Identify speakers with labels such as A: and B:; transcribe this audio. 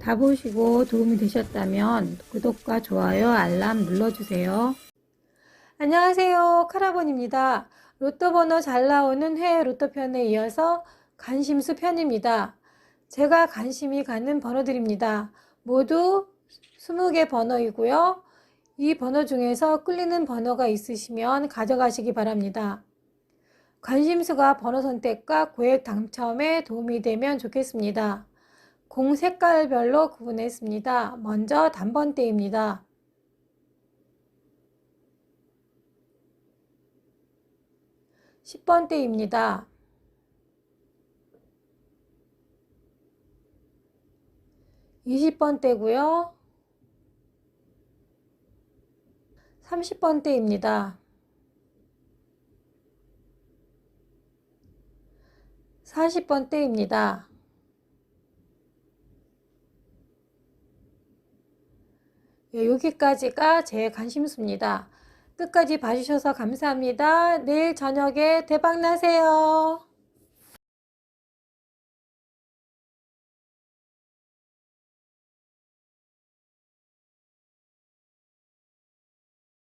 A: 다 보시고 도움이 되셨다면 구독과 좋아요, 알람 눌러주세요. 안녕하세요. 카라본입니다. 로또 번호 잘 나오는 회 로또 편에 이어서 관심수 편입니다. 제가 관심이 가는 번호들입니다. 모두 20개 번호이고요. 이 번호 중에서 끌리는 번호가 있으시면 가져가시기 바랍니다. 관심수가 번호 선택과 고액 당첨에 도움이 되면 좋겠습니다. 공 색깔별로 구분했습니다. 먼저 단번대입니다. 10번대입니다. 20번대고요. 30번대입니다. 40번대입니다. 예, 여기까지가 제 관심수입니다. 끝까지 봐주셔서 감사합니다. 내일 저녁에 대박 나세요.